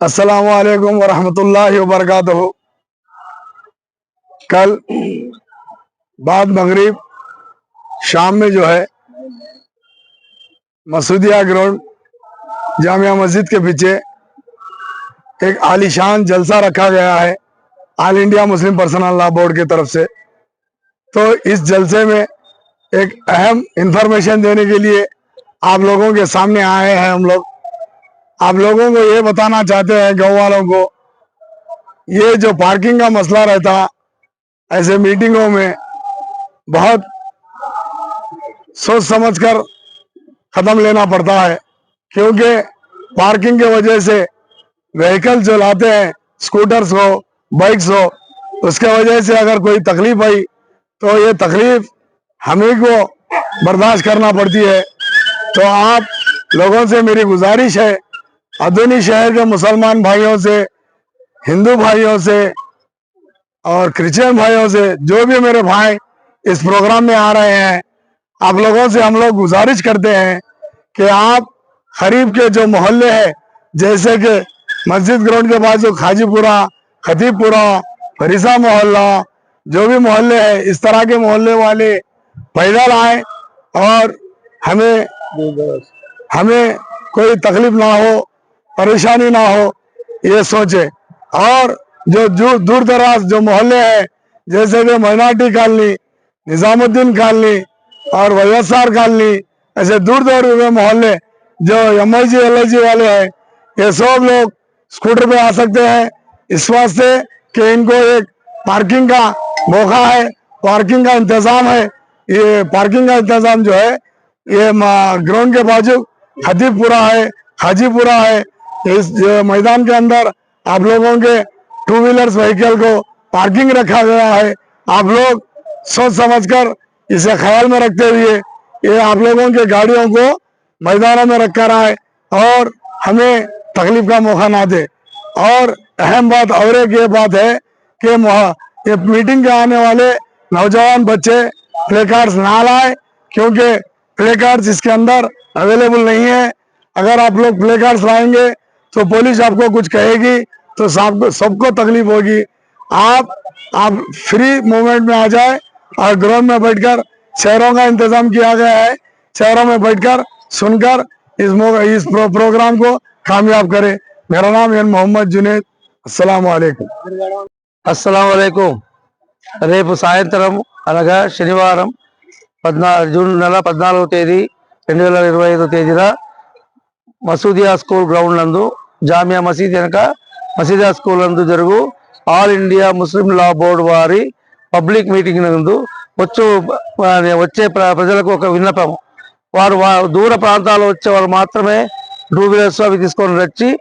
असलकम वरहमतुल्लाहि वबरकातुहू कल बाद मगरिब शाम में जो है, मसूदिया ग्राउंड, जामिया मस्जिद के पीछे एक आलीशान जलसा रखा गया है all India Muslim personal law board की तरफ़ से। तो इस जलसे में एक अहम इंफॉर्मेशन देने के लिए आप लोगों के सामने आए हैं हम लोग। आप लोगों को ये बताना चाहते हैं, गाँव वालों को, ये जो पार्किंग का मसला रहता, ऐसे मीटिंगों में बहुत सोच समझकर कदम लेना पड़ता है, क्योंकि पार्किंग के वजह से व्हीकल जो लाते हैं स्कूटर्स हो बाइक्स हो, उसके वजह से अगर कोई तकलीफ़ आई तो ये तकलीफ़ हमें को बर्दाश्त करना पड़ती है। तो आप लोगों से मेरी गुजारिश है अदनी शहर के मुसलमान भाइयों से, हिंदू भाइयों से और क्रिश्चियन भाइयों से जो भी मेरे भाई इस प्रोग्राम में आ रहे हैं, आप लोगों से हम लोग गुजारिश करते हैं कि आप खरीब के जो मोहल्ले हैं, जैसे कि मस्जिद ग्राउंड के पास जो खाजीपुरा, खतीबपुरा, फरीसा मोहल्ला, जो भी मोहल्ले हैं, इस तरह के मोहल्ले वाले पैदल आए और हमें हमें कोई तकलीफ़ ना हो। परेशानी ना हो, ये सोचे। और जो जो दूर दराज जो मोहल्ले हैं, जैसे कि माइनॉरिटी कॉलोनी, निजामुद्दीन कॉलोनी और वैएसआर कॉलोनी, ऐसे दूर दूर के मोहल्ले जो M I G L I जी वाले हैं, ये सब लोग स्कूटर पे आ सकते हैं। इस वास्ते कि इनको एक पार्किंग का मौका है, पार्किंग का इंतज़ाम है। ये पार्किंग का इंतज़ाम जो है, ये ग्राउंड के बाजू खतीबपुरा है, हाजीपुरा है इस मैदान के अंदर आप लोगों के टू व्हीलर्स व्हीकल को पार्किंग रखा गया है। आप लोग सोच समझकर इसे ख्याल में रखते हुए ये आप लोगों के गाड़ियों को मैदानों में रखा आए और हमें तकलीफ़ का मौका ना दे। और अहम बात और एक ये बात है कि ये मीटिंग के आने वाले नौजवान बच्चे प्ले कार्ड्स ना लाए, क्योंकि प्ले कार्ड्स इसके अंदर अवेलेबल नहीं है। अगर आप लोग प्ले कार्ड्स लाएँगे तो पुलिस आपको कुछ कहेगी तो सबको सबको तकलीफ होगी आप आप फ्री मूवमेंट में आ जाए और ग्राउंड में बैठकर शहरों का इंतजाम किया गया है शहरों में बैठकर सुनकर इस मौ- इस प्रो, प्रोग्राम को कामयाब करें मेरा नाम एन मोहम्मद जुनेद अस्सलाम वालेकुम అస్సలం వలైకుం రేపు సాయంత్రం అనగా శనివారం పద్నా జూన్ నెల పద్నాలుగో తేదీ రెండు వేల ఇరవై ఐదో తేదీన మసూదియా స్కూల్ గ్రౌండ్ నందు జామియా మసీద్ వెనక మసీదా స్కూల్ నందు జరుగు. All India Muslim law board వారి పబ్లిక్ మీటింగ్ నందు వచ్చు వచ్చే ప్ర- ప్రజలకు ఒక విన్నపం. వారు దూర ప్రాంతాల్లో వచ్చే వారు మాత్రమే టూ వీలర్స్ అవి తీసుకొని వచ్చి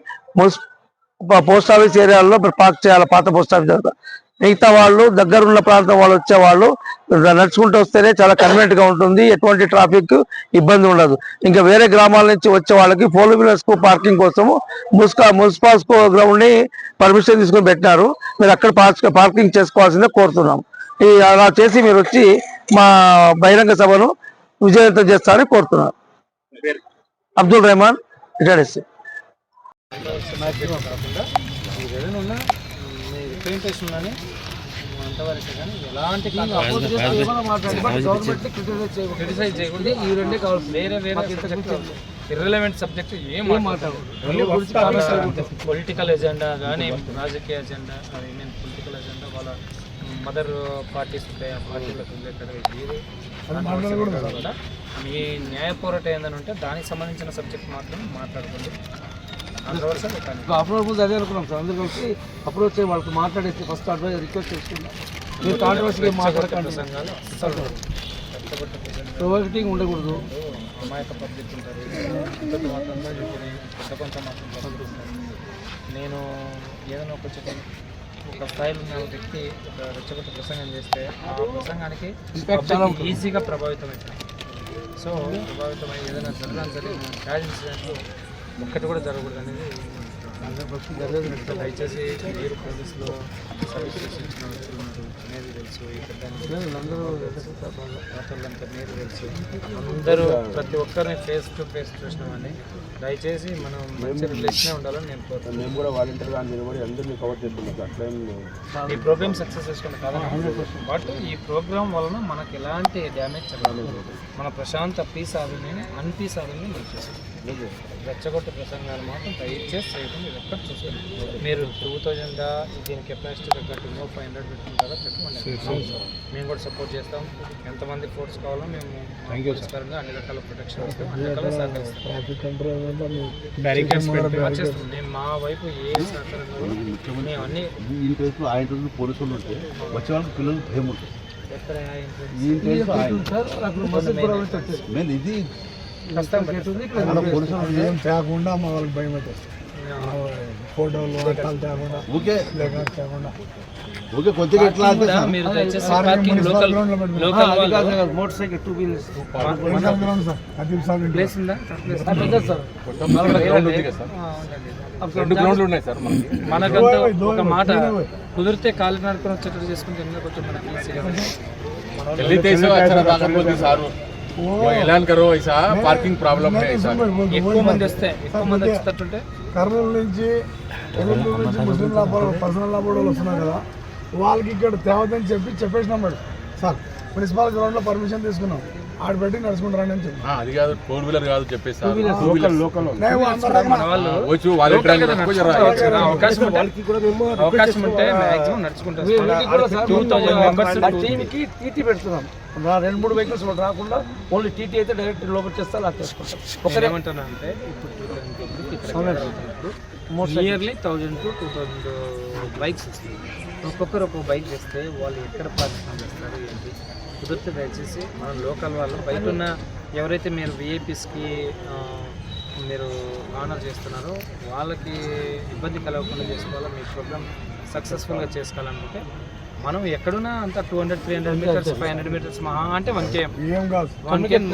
పోస్ట్ ఆఫీస్ ఏరియాలో పార్క్ చేయాలి పాత పోస్ట్ ఆఫీస్ దగ్గర మిగతా వాళ్ళు దగ్గరున్న ప్రాంతం వాళ్ళు వచ్చే వాళ్ళు నడుచుకుంటూ వస్తేనే చాలా కన్వీనియంట్గా ఉంటుంది. ఎటువంటి ట్రాఫిక్ ఇబ్బంది ఉండదు. ఇంకా వేరే గ్రామాల నుంచి వచ్చే వాళ్ళకి ఫోర్ వీలర్స్కు పార్కింగ్ కోసము ముస్కా మున్సిపల్ గ్రౌండ్ని పర్మిషన్ తీసుకొని పెట్టినారు. మీరు అక్కడ పార్క్ పార్కింగ్ చేసుకోవాల్సిందే కోరుతున్నాం. ఈ అలా చేసి మీరు వచ్చి మా బహిరంగ సభను విజయవంతం చేస్తారని కోరుతున్నాను అబ్దుల్ రెహమాన్ రిటైర్డ్ రిప్రజెంటేషన్ అని అంతవరకు కానీ ఎలాంటి క్రిటిసైజ్ చేయకూడదు. ఈ రెండే కావాలి. వేరే వేరే ఇర్రిలవెంట్ సబ్జెక్ట్ ఏం మాట్లాడు పొలిటికల్ ఎజెండా కానీ రాజకీయ ఎజెండా మీన్ పొలిటికల్ ఎజెండా వాళ్ళ మదర్ పార్టీస్ ఉంటాయి. ఆ పార్టీలకు మీ న్యాయ పోరాటం ఏందని ఉంటే దానికి సంబంధించిన సబ్జెక్ట్ మాత్రం మాట్లాడుకోండి. అప్రోచ్ ముందు అదే అనుకున్నాం సార్. అందరూ కలిసి అప్రోచ్ అయ్యి వాళ్ళకి మాట్లాడేసి ఫస్ట్ అడ్వైజ్ రిక్వెస్ట్ చేసుకున్నాం. మీరు కాంట్రవర్సీ మాట్లాడకండి. ప్రొవైటింగ్ ఉండకూడదు. అమాయక పబ్లిక్ ఉంటారు కొంత మాత్రం నేను ఏదైనా ఒక చెప్పాను ఒక స్థాయిలో ఉన్న వ్యక్తి ఒక రెచ్చగొట్ట ప్రసంగం చేస్తే ఆ ప్రసంగానికి ఈజీగా ప్రభావితం అవుతుంది. సో ప్రభావితమై ఏదైనా జరగాలి క్యాష్ ఇన్సిడెంట్లు ఒక్కటి కూడా జరగకూడదు అనేది దయచేసి మీరు పోలీసులో సర్వీస్ చేసి ఇచ్చిన వ్యక్తులు ఉన్నారు అనేది తెలుసు వాళ్ళంతా మీరు తెలుసు అందరూ ప్రతి ఒక్కరిని ఫేస్ టు ఫేస్ చూసినామని. దయచేసి మనం మంచి రిలేషనే ఉండాలని నేను కోరుతున్నాను మేము కూడా వాలంటీర్గా నిలబడి అందరినీ కవర్ చేస్తున్నాం అట్లా. ఈ ప్రోగ్రామ్ సక్సెస్ చేసుకుంటే కాదని బట్ ఈ ప్రోగ్రామ్ వలన మనకు ఎలాంటి డ్యామేజ్ జరగలేదు. మన ప్రశాంత పీస్ ఆవిని అన్పీస్ ఆవిని మనం చేసాం రెచ్చగొట్టే ప్రసంగాలు మాత్రం దయచేసి చేయకుండా. చూసుకోండి మీరు టూ థౌజండ్ దీని కెపాసిటీ తగ్గట్టు ఫైవ్ హండ్రెడ్ పెట్టుకుంటారా? పెట్టుకోండి. మేము కూడా సపోర్ట్ చేస్తాం. ఎంతమంది ఫోర్స్ కావాలో మేము పరంగా అన్ని రకాల ప్రొటెక్షన్ ఇస్తాం అన్ని రకాల సహకరిస్తాం. మా వైపు ఏ సహకారం కావాలో మేము అన్ని ఈ ఆయన పోలీసులు ఉంటే వచ్చే వాళ్ళకి పిల్లలు భయం ఉంటుంది. ఇది పోలీసులు ఏం తేకుండా మా వాళ్ళకి భయం అవుతుంది. ఫోటోలు అట్టాలు తేకుండా ఊకే లేక తేకుండా ఊకే కొద్దిగా ఎట్లా అంటే కూడా మీరు దయచేసి పార్కింగ్ లోకల్ లోకల్ వాళ్ళు motorcycle two wheelers place ఉందా రెండు గ్రౌండ్లు ఉన్నాయి సార్ మనకి మనకంతా ఒక మాట కుదిరితే కాలి నడుకొని వచ్చేటట్టు చేసుకుంటే ఎందుకు కొంచెం మనకి ఈజీగా ఉంటుంది. दिल्ली तेईस अच्छा दाखल बोलते सारू वो ऐलान करो ऐसा पार्किंग प्रॉब्लम है ऐसा ఎక్కువ మంది వస్తే ఎక్కువ మంది వచ్చేటట్టుంటే కర్నూలు నుంచి ఎల్లూరు నుంచి ముస్లిం లాభాలు పర్సనల్ లాభాలు వస్తున్నారు కదా వాళ్ళకి ఇక్కడ తేవద్దని చెప్పి చెప్పేసినాం మేడం సార్ మున్సిపల్ గ్రౌండ్లో పర్మిషన్ తీసుకున్నాం. ఆడ పెట్టి నడుచుకుంటారని అని చెప్పి. అది కాదు ఫోర్ వీలర్ కాదు చెప్పేసి. అవకాశం ఉంటే మాక్సిమం నడుచుకుంటారు టీంకి టీటీ పెడుతున్నాం. రెండు మూడు వెహికల్స్ రాకుండా ఓన్లీ టీటీ అయితే డైరెక్ట్ లోపల చేస్తే అలా చేసుకుంటాం ఒకరు ఏమంటానంటే ఇప్పుడు nearly thousand to two thousand bikes వస్తాయి. ఒక్కొక్కరు ఒక్కొక్క బైక్ చేస్తే వాళ్ళు ఎక్కడ పార్టిసిపేట్ చేస్తారు ఏంటి? కుదిరితే దయచేసి మన లోకల్ వాళ్ళు. బయట ఉన్న ఎవరైతే మీరు విఐపీస్కి మీరు ఆనర్ చేస్తున్నారో వాళ్ళకి ఇబ్బంది కలగకుండా చేసుకోవాలా? మీ ప్రోగ్రామ్ సక్సెస్ఫుల్గా చేసుకోవాలనుకుంటే మనం ఎక్కడున్నా అంత two hundred three hundred meters five hundred meters మహా అంటే వన్ కేఎం ఏం కాదు వన్ కేఎం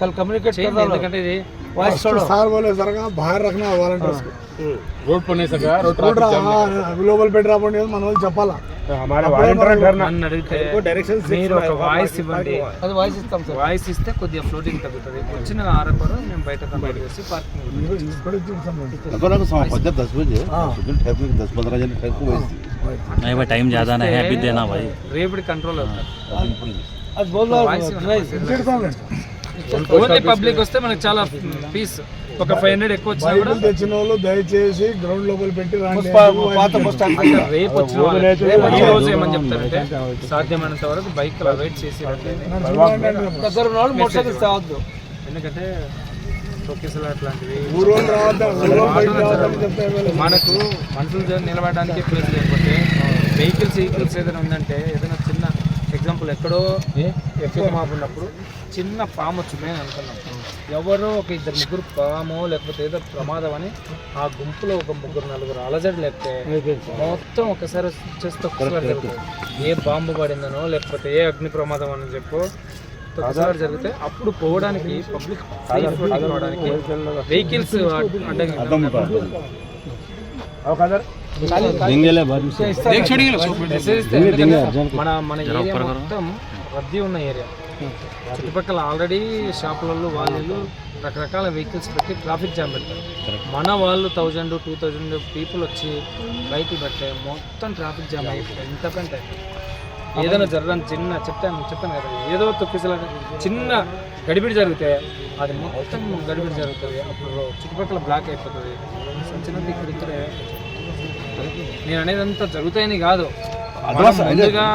कल कम्युनिकेट कर रहा ఎందుకంటే ఇది वॉइस छोड़ो సార్ बोले सर का बाहर रखना वालंटियर्स को रोड पर नहीं सका रोड ट्रैफिक जाम గ్లోబల్ పెట్టి రాబండి మన వాళ్ళు చెప్పాలా నన్ను అడిగితే మీరు ఒక వాయిస్ ఇవ్వండి అది వాయిస్ ఇస్తాం సార్ వాయిస్ ఇస్తే కొద్దిగా ఫ్లోటింగ్ తగ్గుతుంది వచ్చిన ఆరకొర మేము బయట కంప్లీట్ చేసి పార్కింగ్ ఇప్పుడు చూసాం अगर अगर सौ पचास दस बजे सुबह ठहर के दस पंद्रह जन ठहर को वैसे नहीं भाई टाइम ज़्यादा नहीं है अभी देना भाई రేపటి కంట్రోల్ అవుతారు అది बोल వాయిస్ रहा ఓన్లీ పబ్లిక్ వస్తే మనకి చాలా పీస్ ఒక ఫైవ్ హండ్రెడ్ ఎక్కువ వచ్చినా కూడా బైబిల్ తెచ్చిన వాళ్ళు దయచేసి గ్రౌండ్ లోపల పెట్టి రండి పాత బస్ స్టాండ్ అంటే రేపు వచ్చిన వాళ్ళు ఈ రోజు ఏమని చెప్తారంటే సాధ్యమైనంత వరకు బైక్ అవాయిడ్ చేసి రండి. దగ్గర ఉన్న వాళ్ళు మోటార్ సైకిల్స్ తేవద్దు ఎందుకంటే తొక్కిసలు అట్లాంటివి. ఊరోళ్ళు రావద్దా? ఊరోళ్ళు బయట రావద్దని చెప్తే మనకు మనుషులు నిలబడడానికి ప్లేస్ లేకపోతే వెహికల్స్ వెహికల్స్ ఏదైనా ఉందంటే ఏదైనా చిన్న ఎగ్జాంపుల్ ఎక్కడో ఎక్కువ మాపు ఉన్నప్పుడు చిన్న పాము వచ్చింది అని అనుకున్నాం. ఎవరో ఒక ఇద్దరు ముగ్గురు పాము లేకపోతే ఏదో ప్రమాదం అని ఆ గుంపులో ఒక ముగ్గురు నలుగురు అలజడి లేకపోతే మొత్తం ఒకసారి వచ్చేస్తే ఒక్కసారి ఏ బాంబు పడిందనో లేకపోతే ఏ అగ్ని ప్రమాదం అని చెప్పు ఒకసారి జరిగితే అప్పుడు పోవడానికి పబ్లిక్ పోవడానికి వెహికల్స్ మన మన ఏరియా మొత్తం రద్దీ ఉన్న ఏరియా. చుట్టుపక్కల ఆల్రెడీ షాపులలో వాళ్ళు రకరకాల వెహికల్స్ పెట్టి ట్రాఫిక్ జామ్ పెడతారు. మన వాళ్ళు థౌజండ్ టూ థౌజండ్ పీపుల్ వచ్చి బైకులు పెట్టే మొత్తం ట్రాఫిక్ జామ్ అయిపోయి ఎంత ఏదైనా జరగడానికి చిన్న చెప్తాను చెప్తాను కదా ఏదో తొక్కిసలా చిన్న గడిబిడి జరిగితే అది మొత్తం గడిబిడి జరుగుతుంది. అప్పుడు చుట్టుపక్కల బ్లాక్ అయిపోతుంది. చిన్నది ఇక్కడ ఇక్కడే. నేను అనేది అంతా జరుగుతాయని కాదు. ముందుగా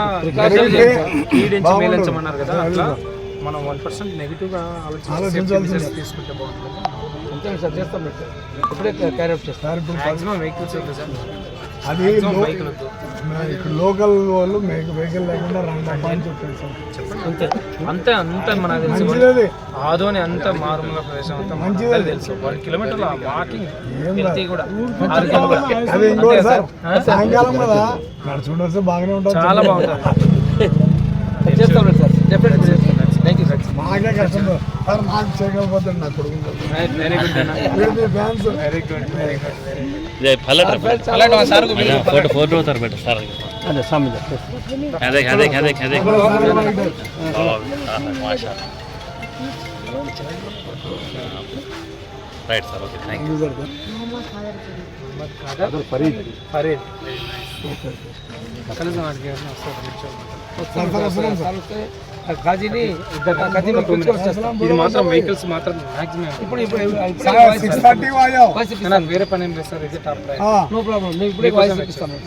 మేలించమన్నారు కదా అట్లా మనం వన్ పర్సెంట్ నెగిటివ్గా ఆలోచించి తీసుకుంటే బాగుంటుంది. అంతే సార్ చేస్తాం. సార్ ఇప్పుడే క్యారీ అవుట్ చేస్తాం. మాక్సిమం వెహికల్స్ వద్దు సార్. అది ఇక్కడ లోకల్ వాళ్ళు వెహికల్ లేకుండా రండి అని చెప్పారు సార్. అంతే. అంతే మనకు తెలిసి. మంచిది ఆదోని అంత మారుమూల ప్రదేశం అంతా మనకు తెలుసు. వన్ కిలోమీటర్ల వాకింగ్ కూడా. అది ఇంకోటి సార్. సాయంకాలం కదా. నడుచుకుంటూ బాగానే ఉంటుంది చాలా బాగుంటుంది. చేస్తాం సార్ డెఫినెట్గా నాకే కష్టం సార్ నాకు చేయకపోతే నా కొడుకు very good fans very good very good ఫలట్ ఫలట్ sir photo photo sir better sir అదే సామి అదే అదే అదే అదే Masha right sir okay thank you Farid Farid కలిసి మాట్లాడిన వస్తారు వస్తుంది ఖాజీని ఇది మాత్రం వెహికల్స్ మాత్రం మాక్సిమం ఇప్పుడు సిక్స్ థర్టీ వాయో వేరే పని ఏం లేదు సార్ ఇది టాప్ हाँ నో ప్రాబ్లం మీకు ఇప్పుడే వాయిస్ ఇస్తాను